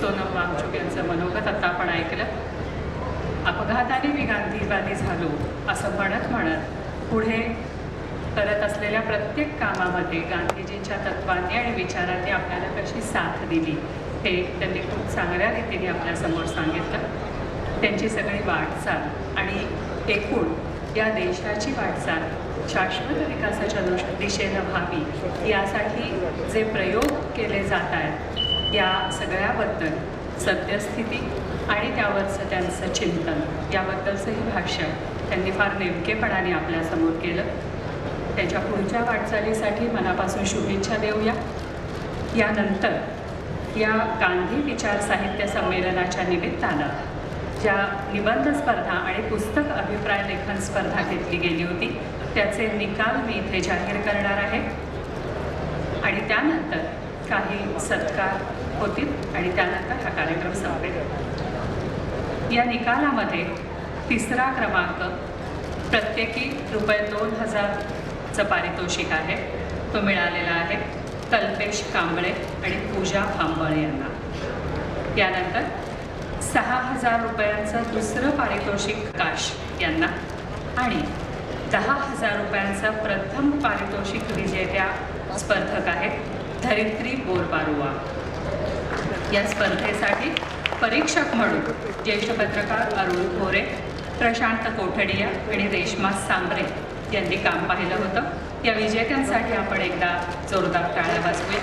सोनम वांगचूक यांचं मनोगत आता आपण ऐकलं. अपघाताने मी गांधीवादी झालो असं म्हणत म्हणत पुढे करत असलेल्या प्रत्येक कामामध्ये गांधीजींच्या तत्वांनी आणि विचारांनी आपल्याला कशी साथ दिली हे त्यांनी खूप चांगल्या रीतीने आपल्यासमोर सांगितलं. त्यांची सगळी वाटचाल आणि एकूण या देशाची वाटचाल शाश्वत विकासाच्या दृष् दिशेनं व्हावी यासाठी जे प्रयोग केले जात आहेत या सगळ्याबद्दल सद्यस्थिती आणि त्यावरचं त्यांचं चिंतन. याबद्दलचंही भाष्य त्यांनी फार नेमकेपणाने आपल्यासमोर केलं. त्याच्या पुढच्या वाटचालीसाठी मनापासून शुभेच्छा देऊया. यानंतर या गांधी विचार साहित्य संमेलनाच्या निमित्तानं ज्या निबंध स्पर्धा आणि पुस्तक अभिप्राय लेखन स्पर्धा घेतली गेली होती त्याचे निकाल मी इथे जाहीर करणार आहे. आणि त्यानंतर काही सत्कार होतील आणि त्यानंतर हा कार्यक्रम संपेल या निकालामध्ये तिसरा क्रमांक प्रत्येकी रुपये दोन हजारचं पारितोषिक आहे. तो मिळालेला आहे कल्पेश कांबळे आणि पूजा फांबळे यांना. यानंतर सहा हजार रुपयांचं दुसरं पारितोषिक काश यांना आणि दहा हजार रुपयांचं प्रथम पारितोषिक विजेत्या स्पर्धक आहेत धरित्री बोरबारुआ या स्पर्धेसाठी परीक्षक म्हणून ज्येष्ठ पत्रकार अरुण गोरे प्रशांत कोठडिया आणि रेश्मा सांबरे यांनी काम पाहिलं होतं. या विजेत्यांसाठी आपण एकदा जोरदार टाळ्या वाजवूया.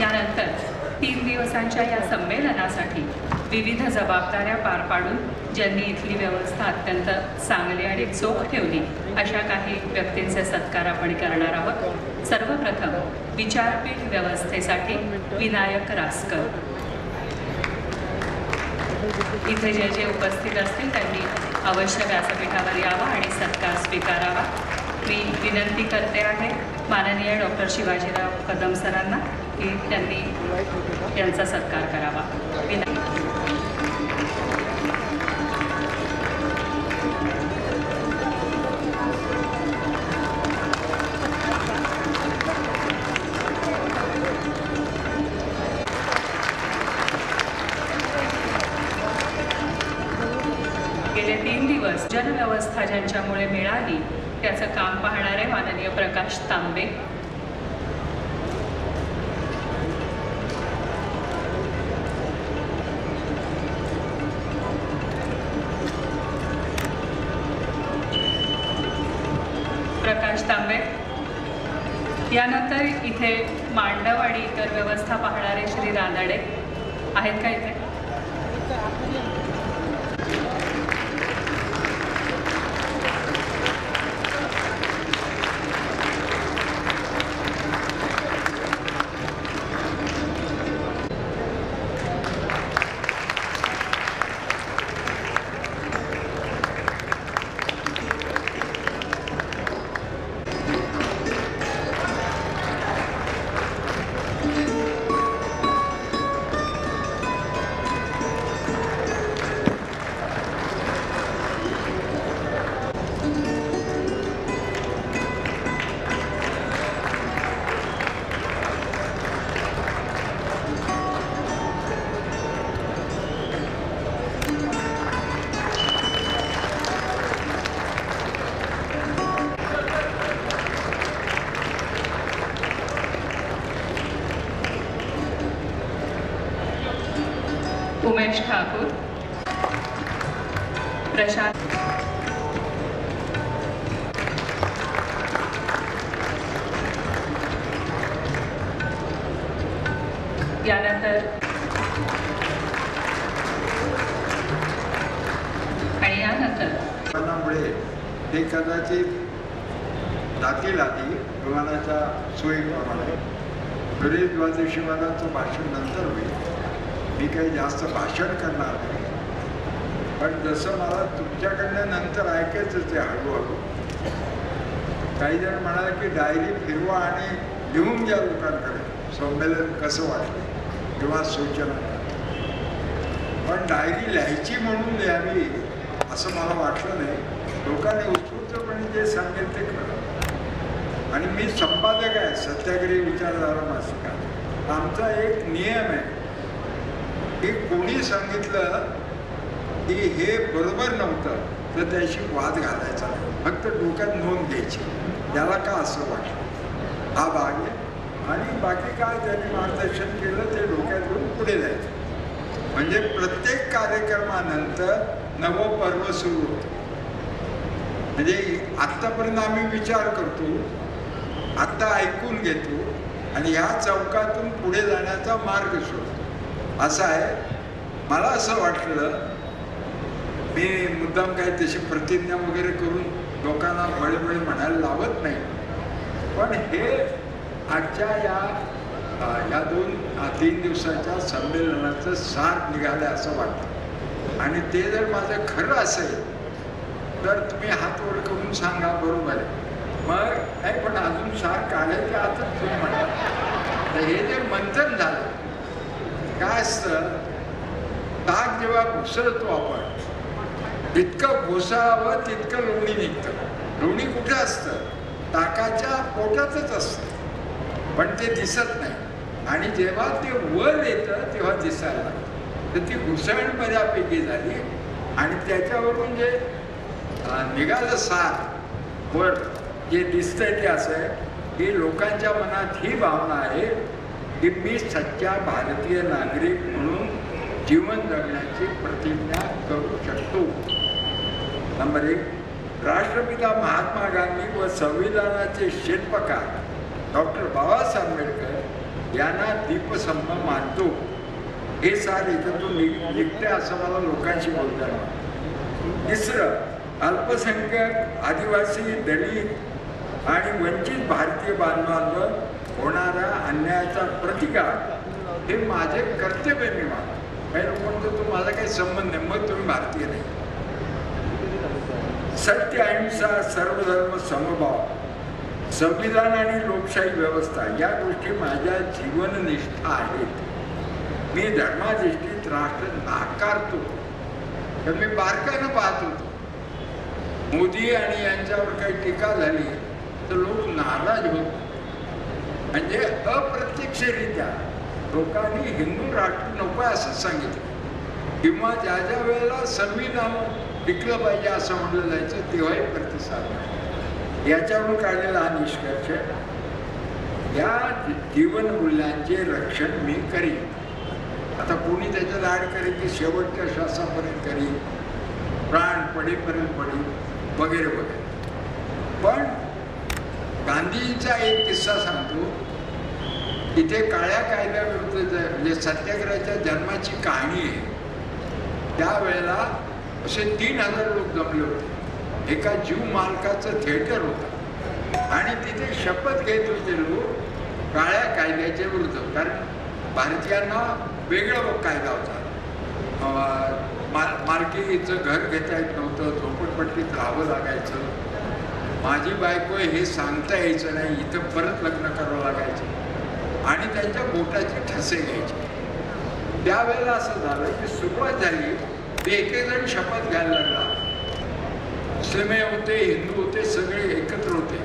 यानंतर तीन दिवसांच्या या संमेलनासाठी विविध जबाबदाऱ्या पार पाडून ज्यांनी इथली व्यवस्था अत्यंत चांगली आणि चोख ठेवली अशा काही व्यक्तींचे सत्कार आपण करणार आहोत. सर्वप्रथम विचारपीठ व्यवस्थेसाठी विनायक रासकर. इथे जे जे उपस्थित असतील त्यांनी अवश्य व्यासपीठावर यावं आणि सत्कार स्वीकारावा. मी विनंती करते आहे माननीय डॉक्टर शिवाजीराव कदम सरांना की त्यांनी यांचा सत्कार करावा. प्रकाश तांबे. यानंतर इथे मांडव आणि इतर व्यवस्था पाहणारे श्री रानडे आहेत का इथे? उमेश ठाकूर प्रशांत. यानंतर आणि यानंतर विमानामुळे ते कदाचित जातील आधी विमानाच्या सोयीप्रमाणे सुरेश द्वादशी विमानाचं भाषण नंतर होईल. मी काही जास्त भाषण करणार नाही. पण जसं मला तुमच्याकडनं नंतर ऐकायचंच आहे हळूहळू. काही जण म्हणाले की डायरी फिरवा आणि लिहून घ्या लोकांकडे. संमेलन कसं वाटलं? किंवा सूचना. पण डायरी लिहायची म्हणून लिहावी असं मला वाटलं नाही. लोकांनी उत्स्फूर्तपणे जे सांगेल ते खरं आणि मी संपादक आहे सत्याग्रही विचारधारा मासिका. आमचा एक नियम आहे. की कोणी सांगितलं की हे बरोबर नव्हतं तर त्याशी वाद घालायचा फक्त डोक्यात नोंद घ्यायची. त्याला का असं वाटलं? हा भाग आहे. आणि बाकी काय त्यांनी मार्गदर्शन केलं ते डोक्यात घेऊन पुढे जायचं. म्हणजे प्रत्येक कार्यक्रमानंतर नवं पर्व सुरू होतं. म्हणजे आत्तापर्यंत आम्ही विचार करतो आत्ता ऐकून घेतो आणि ह्या चौकातून पुढे जाण्याचा मार्ग शोधतो. असं आहे. मला असं वाटलं मी मुद्दाम काही तशी प्रतिज्ञा वगैरे करून लोकांना बळबळ म्हणायला लावत नाही. पण हे आजच्या या या दोन तीन दिवसाच्या संमेलनाचं सार निघालं असं वाटतं. आणि ते जर माझं खरं असेल तर तुम्ही हात वर करून सांगा बरोबर आहे. मग नाही पण अजून सार काढायच्या आतच तुम्ही म्हणा. तर हे जे मंथन झालं काय असतं? ताक जेव्हा घुसळतो आपण जितकं घुसावं तितकं लोणी निघतं. लोणी कुठं असतं? ताकाच्या पोटातच असतं. पण ते दिसत नाही. आणि जेव्हा ते वर येतं तेव्हा दिसायला लागतं. तर ती घुसळण बऱ्यापैकी झाली. आणि त्याच्यावरून जे निघालं सार वर जे दिसतंय ते असं आहे की लोकांच्या मनात ही भावना आहे की मी सच्चा भारतीय नागरिक म्हणून जीवन जगण्याची प्रतिज्ञा करू शकतो. नंबर एक राष्ट्रपिता महात्मा गांधी व संविधानाचे शिल्पकार डॉक्टर बाबासाहेब आंबेडकर यांना दीपसंभ मानतो. हे सार इथं निघ निघते असं मला लोकांशी बोलताना तिसरं अल्पसंख्याक आदिवासी दलित आणि वंचित भारतीय बांधवांवर होणाऱ्या अन्यायाचा प्रतिकार हे माझे कर्तव्य मी मानतो काही म्हणतो तो माझा काही संबंध नाही. मग तुम्ही भारतीय नाही. सत्य अहिंसा सर्वधर्म समभाव संविधान आणि लोकशाही व्यवस्था या गोष्टी माझ्या जीवननिष्ठा आहेत. मी धर्माधिष्ठित राष्ट्र नाकारतो तर मी बारकानं पाहत होतो. मोदी आणि यांच्यावर काही टीका झाली तर लोक नाराज होतो. म्हणजे अप्रत्यक्षरित्या. लोकांनी हिंदू राष्ट्र नको आहे सांगितलं. किंवा ज्या ज्या वेळेला संविधान टिकलं पाहिजे असं म्हटलं जायचं तेव्हाही प्रतिसाद याच्यावरून काढलेला हा निष्कर्ष या जीवनमूल्यांचे रक्षण मी करीन. आता कोणी त्याच्या लाड करेल की शेवटच्या श्वासापर्यंत करीन? प्राण पडेपर्यंत पडेल वगैरे वगैरे. पण गांधींचा एक किस्सा सांगतो. इथे काळ्या कायद्याविरुद्ध म्हणजे सत्याग्रहाच्या जन्माची कहाणी आहे त्यावेळेला असे तीन हजार लोक जमले होते. एका जीव मालकाचं थिएटर होतं. आणि तिथे शपथ घेत होते लोक काळ्या कायद्याच्या विरुद्ध. कारण भारतीयांना वेगळा कायदा होता. माल मालकीचं घर घेता येत नव्हतं झोपडपट्टीत राहावं लागायचं. माझी बायको आहे हे सांगता यायचं नाही इथं परत लग्न करावं लागायचं. आणि त्यांच्या बोटाचे ठसे घ्यायचे. त्यावेळेला असं झालं की सुरुवात झाली ते एक जण शपथ घ्यायला लागला. मुस्लिमे होते हिंदू होते सगळे एकत्र होते.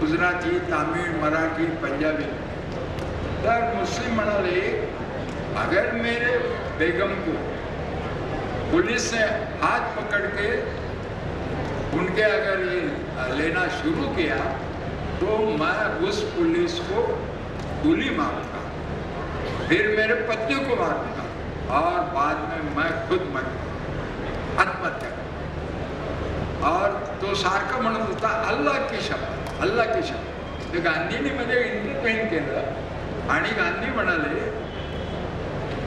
गुजराती तामिळ मराठी पंजाबी. तर मुस्लिम म्हणाले अगर मेरे बेगम को पुलिस ने हाथ पकड़ के उनके अगर ये लेना शुरू किया तो मैं उस पुलिस को गोली मारूंगा फिर मेरे पत्नी को मारूंगा और बाद में मैं खुद मर आत्महत्या। और तो सारखं म्हणत होता अल्लाह की शब्द अल्लाह की शब्द ते गांधींनी मध्ये इंटरटेन केलं आणि गांधी म्हणाले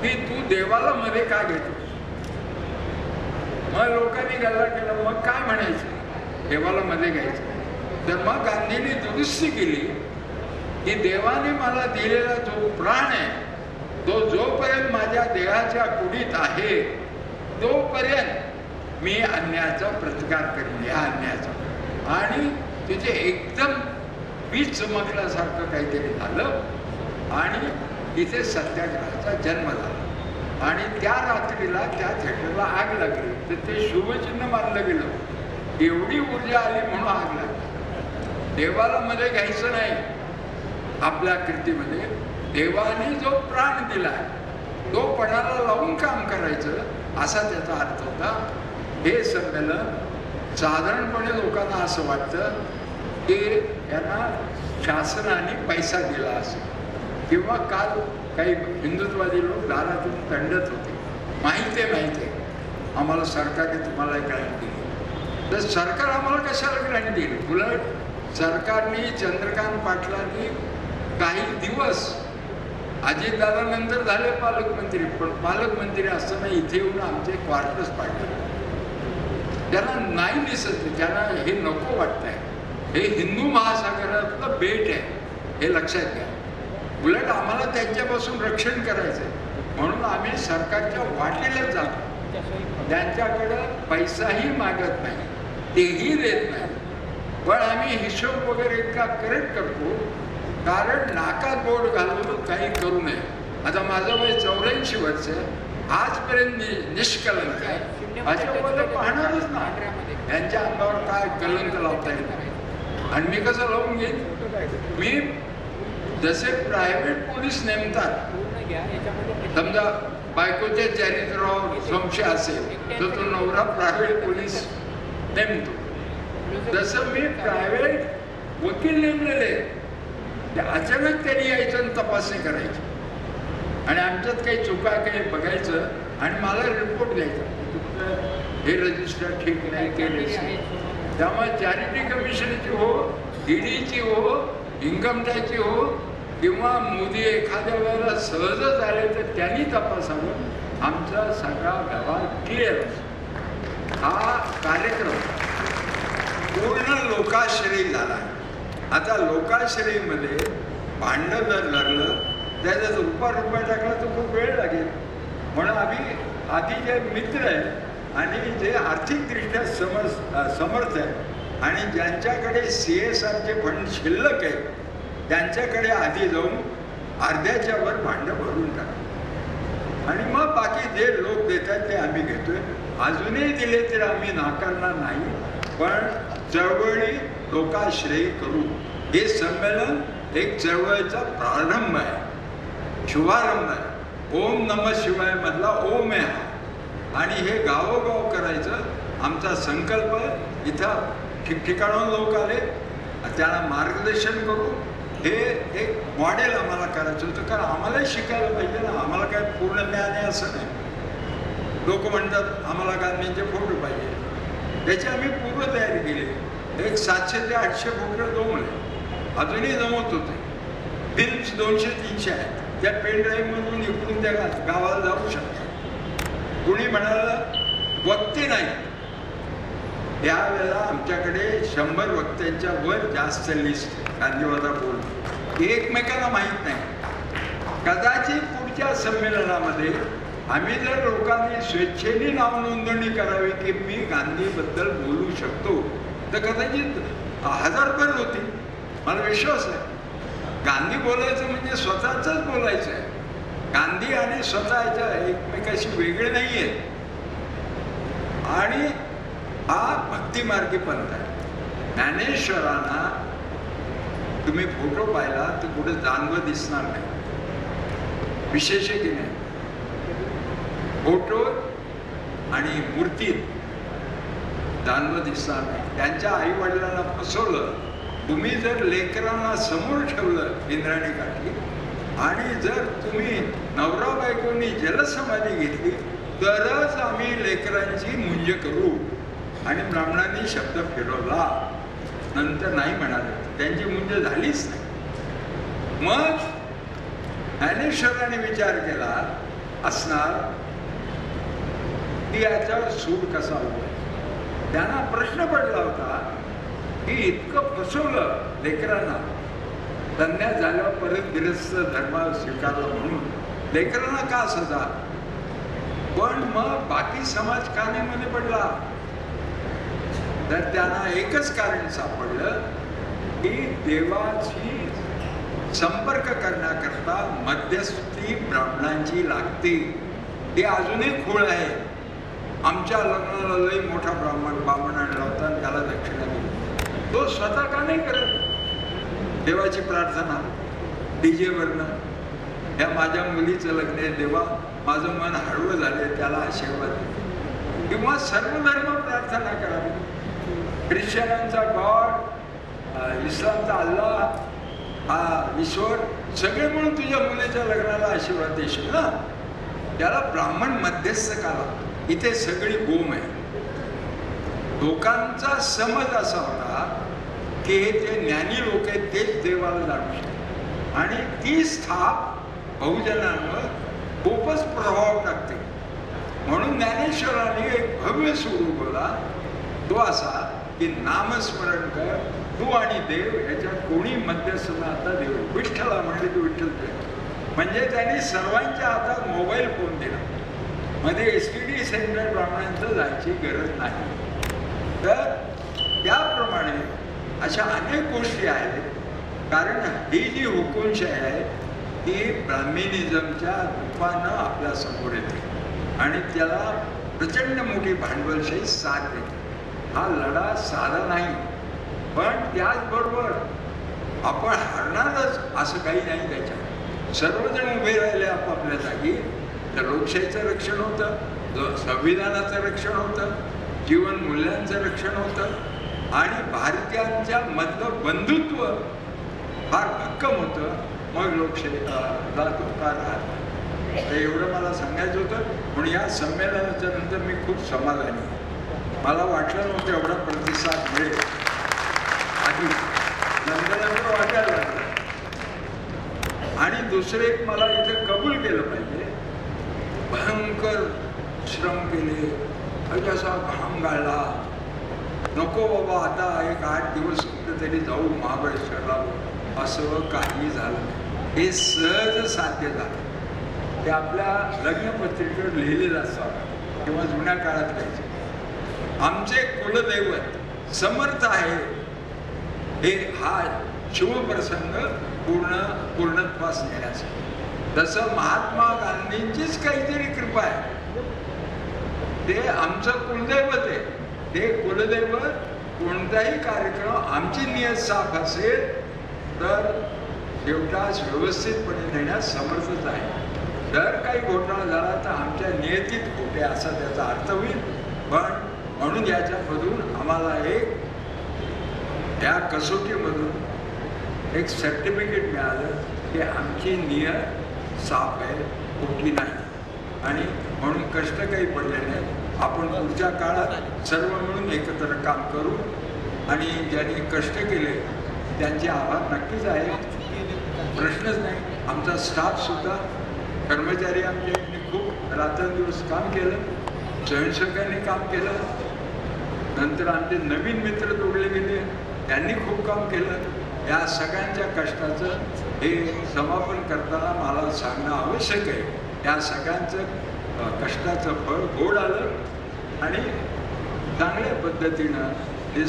की तू देवाला मध्ये का घेतो मग लोकांनी गल्ला केला मग काय म्हणायचं? देवाला मध्ये घ्यायचं. तर मग गांधींनी दुरुस्ती केली. की देवाने मला दिलेला जो प्राण आहे तो जोपर्यंत माझ्या देहाच्या कुडीत आहे तोपर्यंत मी अन्यायाचा प्रतिकार करीन या अन्यायाचा आणि तिथे एकदम वीज चमकल्यासारखं काहीतरी झालं आणि तिथे सत्याग्रहाचा जन्म झाला. आणि त्या रात्रीला त्या थिएटरला आग लागली. तर ते शुभचिन्ह मानलं गेलं. एवढी ऊर्जा आली म्हणून आग लागली. देवाला मध्ये घ्यायचं नाही. आपल्या कीर्तीमध्ये देवाने जो प्राण दिला तो पणाला लावून काम करायचं असा त्याचा अर्थ होता. हे संमेलन साधारणपणे लोकांना असं वाटतं की यांना शासनाने पैसा दिला असेल. किंवा काल काही हिंदुत्ववादी लोक दारातून दंडत होते. माहिती आहे माहिती आहे. आम्हाला सरकारने तुम्हाला ग्रँट दिली. तर सरकार आम्हाला कशाला ग्रँट देईल उलट सरकारने चंद्रकांत पाटलांनी काही दिवस अजितदादानंतर झाले पालकमंत्री पण पालकमंत्री असताना इथे येऊन आमचे क्वार्टर्स पाडले. त्यांना नाही दिसत त्यांना हे नको वाटतंय हे हिंदू महासागरातलं बेट आहे हे लक्षात घ्या. उलट आम्हाला त्यांच्यापासून रक्षण करायचं आहे म्हणून आम्ही सरकारच्या वाटेलाच जातो. त्यांच्याकडं पैसाही मागत नाही तेही देत नाही. पण आम्ही हिशोब वगैरे इतका करेक्ट करतो कारण नाकात बोट घालून काही करू नये. आता माझं वय चौऱ्याऐंशी वर्ष आजपर्यंत नि- निष्कलंक आहे. माझ्यावर पाहणारच ना यांच्या अंगावर काय कलंक लावता येईल आणि मी कसं लावून घेईन? मी जसे प्रायव्हेट पोलीस नेमतात. समजा बायकोच्या चरित्रावर संशय असेल तर तो नवरा प्रायव्हेट पोलीस नेमतो. जसं मी प्रायव्हेट वकील नेमलेले ते अचानक त्यांनी यायचं आणि तपासणी करायची. आणि आमच्यात काही चुका काही बघायचं आणि मला रिपोर्ट द्यायचा. तुमचं हे रजिस्टर ठीक नाही नाही त्यामुळे चॅरिटी कमिशनची हो ईडीची हो इन्कम टॅक्सची हो किंवा मोदी एखाद्या वेळेला सहजच आले तर त्यांनी तपासावं. आमचा सगळा व्यवहार क्लिअर हा कार्यक्रम पूर्ण लोकाश्रयी झाला आता लोकाश्रयीमध्ये भांडण जर लागलं त्याचा जर रुपा रुपये टाकला तर खूप वेळ लागेल. म्हणून आम्ही आधी जे मित्र आहेत आणि जे आर्थिकदृष्ट्या समज समर्थ आहेत आणि ज्यांच्याकडे सी एस आरचे फंड शिल्लक आहेत त्यांच्याकडे आधी जाऊन अर्ध्याच्या वर भांडं भरून टाकतो आणि मग बाकी जे लोक देतात ते आम्ही घेतोय. अजूनही दिले तर आम्ही नाकारणार नाही पण चळवळी लोकाश्रयी करू हे संमेलन एक चळवळीचा प्रारंभ आहे. शुभारंभ आहे. ओम नम शिवाय मधला ओम आहे हा. आणि हे गावोगाव करायचं आमचा संकल्प आहे. इथं ठिकठिकाणून लोक आले. त्यांना मार्गदर्शन करू. हे एक मॉडेल आम्हाला करायचं होतं. कारण आम्हालाही शिकायला पाहिजे ना. आम्हाला काय पूर्ण ज्ञान आहे असं नाही. लोक म्हणतात आम्हाला गांधींचे फोटो पाहिजे. त्याची आम्ही पूर्ण तयारी केली. एक सातशे ते आठशे फोटो जमले अजूनही जमवत होते. फिल्म्स दोनशे तीनशे आहेत. त्या पेन ड्राईव्हमधून इकडून त्या गावाला जाऊ शकतात. कुणी म्हणालं वक्ते नाही. त्यावेळेला आमच्याकडे शंभर वक्त्यांच्या वर जास्त लिस्ट गांधीवादा बोल एकमेकांना माहीत नाही. कदाचित पुढच्या संमेलनामध्ये आम्ही जर लोकांनी स्वेच्छेने नाव नोंदणी करावी की मी गांधीबद्दल बोलू शकतो तर कदाचित हजार रुपये होती. मला विश्वास आहे. गांधी बोलायचं म्हणजे स्वतःच बोलायचं आहे. गांधी आणि स्वतःच्या एकमेकाशी वेगळे नाही आहेत आणि हा भक्तिमार्गी पंथ आहे. ज्ञानेश्वरांना तुम्ही फोटो पाहिला तर कुठे जानवं दिसणार नाही. विशेष की नाही? फोटो आणि मूर्तीत जानवं दिसणार त्यांच्या आई वडिलांना फसवलं. तुम्ही जर लेकरांना समोर ठेवलं इंद्राणी काठी आणि जर तुम्ही नवरा बायकोनी जलसमाधी घेतली तरच आम्ही लेकरांची मुंज करू. आणि ब्राह्मणांनी शब्द फिरवला. नंतर नाही म्हणाले. त्यांची मुंज झालीच नाही. मग ज्ञानेश्वराने विचार केला असणार की याच्यावर सूर कसा होईल त्यांना प्रश्न पडला होता की इतकं फसवलं लेकरांना. संन्यास झाल्यावर परत गिरस्त धर्म स्वीकारला म्हणून. लेकरांना का सजा? पण मग बाकी समाज का नाही मध्ये पडला? तर त्यांना एकच कारण सापडलं की देवाची संपर्क करण्याकरता मध्यस्थी ब्राह्मणांची लागते. ते अजूनही खूळ आहे. आमच्या लग्नाला लई मोठा ब्राह्मण ब्राह्मण आणला होता आणि त्याला दक्षिणा दिली. तो स्वतः का नाही करत? देवाची प्रार्थना डीजेवरनं या माझ्या मुलीचं लग्न आहे देवा माझं मन हळवं झाले त्याला आशीर्वाद दे. किंवा सर्व धर्म प्रार्थना करावी ख्रिश्चनांचा गॉड इस्लामचा अल्लाह हा ईश्वर सगळे म्हणून तुझ्या मुलीच्या लग्नाला आशीर्वाद देशील ना? त्याला ब्राह्मण मध्यस्थ काला इथे सगळी गोम आहे. लोकांचा समज असा होता की हे जे ज्ञानी लोक आहेत तेच देवाला जाणू शकतात. आणि ती स्थाप बहुजनांवर खूपच प्रभाव टाकते. म्हणून ज्ञानेश्वराने एक भव्य स्वरूप होता तो असा की नामस्मरण कर तू आणि देव याच्यात कोणी मध्यस्थ आता देव विठ्ठला म्हणले तू विठ्ठल देव. म्हणजे त्यांनी सर्वांच्या हातात मोबाईल फोन दिला. मध्ये एस टी डी सेंटर ब्राह्मणांचं जायची गरज नाही. तर त्याप्रमाणे अशा अनेक गोष्टी आहेत. कारण ही जी हुकुमशाही आहे ती ब्राह्मिनिझमच्या रूपानं आपल्यासमोर येते. आणि त्याला प्रचंड मोठी भांडवलशाही साथ देते. हा लढा साधा नाही. पण त्याचबरोबर आपण हरणारच असं काही नाही त्याच्यात. सर्वजण उभे राहिले आपापल्या जागी. तर लोकशाहीचं रक्षण होतं. लो- संविधानाचं रक्षण होतं जीवन मूल्यांचं रक्षण होतं आणि भारतीयांच्या मधलं बंधुत्व फार भक्कम होतं मग लोकशाही धोका राहत तर एवढं मला सांगायचं होतं पण या संमेलनाच्या नंतर मी खूप समाधानी मला वाटलं नव्हतं एवढा प्रतिसाद मिळेल. आधी नंतर वाटायला लागलं आणि दुसरे एक मला इथे कबूल केलं पाहिजे भयंकर श्रम केले असा घाम घालला नको बाबा आता एक आठ दिवस कुठे तरी जाऊ महाबळेश्वरला असं काही झालं हे सहज साध्य झालं ते आपल्या लग्नपत्रिकेवर लिहिलेलं असावं किंवा जुन्या काळात पाहिजे आमचे कुलदैवत समर्थ आहे हे हा शिवप्रसंग पूर्ण पूर्णत्वास नेण्यासाठी तसं महात्मा गांधींचीच काहीतरी कृपा आहे ते आमचं कुलदैवत आहे. ते कुलदैवत कोणताही कार्यक्रम आमची नियत साफ असेल तर शेवटास व्यवस्थितपणे देण्यास समर्थच आहे. जर काही घोटाळा झाला तर आमच्या नियतीत खोटे असा त्याचा अर्थ होईल. पण म्हणून याच्यामधून आम्हाला एक या कसोटीमधून एक सर्टिफिकेट मिळालं की आमची नियत साफ आहे खोटी नाही. आणि म्हणून कष्ट काही पडले नाही आपण पुढच्या काळात सर्व मिळून एकत्र काम करू आणि ज्यांनी कष्ट केले त्यांचे आभार नक्कीच आहे प्रश्नच नाही. आमचा स्टाफसुद्धा कर्मचारी आमचे यांनी खूप रात्रंदिवस काम केलं स्वयंसेवकांनी काम केलं. नंतर आमचे नवीन मित्र जोडले गेले त्यांनी खूप काम केलं. या सगळ्यांच्या कष्टाचं हे समापन करताना मला सांगणं आवश्यक आहे. या सगळ्यांचं कष्टाचं फळ गोड आलं आणि चांगल्या पद्धतीनं हे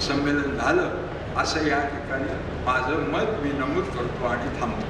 संमेलन झालं असं या ठिकाणी माझं मत मी नमूद करतो आणि थांबतो.